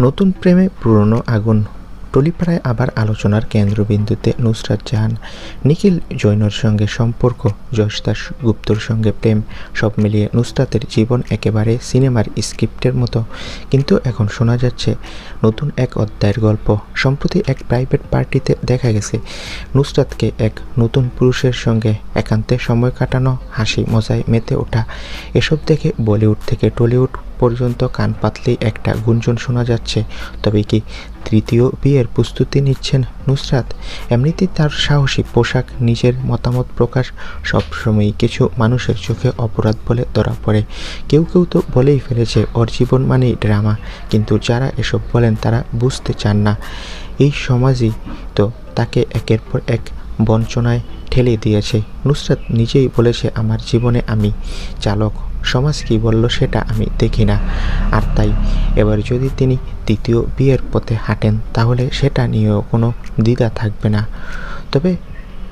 নতুন প্রেমে পুরনো আগুন। টলিপাড়ায় আবার আলোচনার কেন্দ্রবিন্দুতে নুসরাত জাহান। নিখিল জৈনর সঙ্গে সম্পর্ক, যশ দাস গুপ্তর সঙ্গে প্রেম, সব মিলিয়ে নুসরাতের জীবন একেবারে সিনেমার স্ক্রিপ্টের মতো। কিন্তু এখন শোনা যাচ্ছে নতুন এক অধ্যায়ের গল্প। সম্প্রতি এক প্রাইভেট পার্টিতে দেখা গেছে, নুসরাতকে এক নতুন পুরুষের সঙ্গে একান্তে সময় কাটানো হাসি মজায় মেতে ওঠা। এসব দেখে বলিউড থেকে টলিউড পর্যন্ত কান পাতলেই একটা গুঞ্জন শোনা যাচ্ছে। তবে কি তৃতীয় বিয়ের প্রস্তুতি নিচ্ছেন নুসরাত? এমনিতেই তার সাহসী পোশাক, নিজের মতামত প্রকাশ সবসময়ই কিছু মানুষের চোখে অপরাধ বলে ধরা পড়ে। কেউ কেউ তো বলেই ফেলেছে ওর জীবন মানেই ড্রামা। কিন্তু যারা এসব বলেন তারা বুঝতে চান না। এই সমাজই তো তাকে একের পর এক বঞ্চনায় ঠেলে দিয়েছে। নুসরাত নিজেই বলেছে, আমার জীবনে আমি চালক সমাজ কী বলল সেটা আমি দেখি না। আর তাই এবার যদি তিনি তৃতীয় বিয়ের পথে হাঁটেন, তাহলে সেটা নিয়েও কোনো দ্বিধা থাকবে না। তবে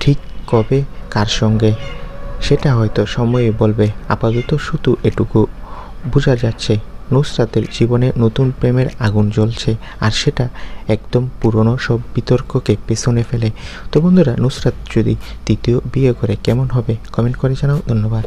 ঠিক কবে, কার সঙ্গে, সেটা হয়তো সময়ই বলবে। আপাতত শুধু এটুকু বোঝা যাচ্ছে, নুসরাতের জীবনে নতুন প্রেমের আগুন জ্বলছে, আর সেটা একদম পুরনো সব বিতর্ককে পেছনে ফেলে। তো বন্ধুরা, নুসরাত যদি তৃতীয় বিয়ে করে কেমন হবে, কমেন্ট করে জানাও। ধন্যবাদ।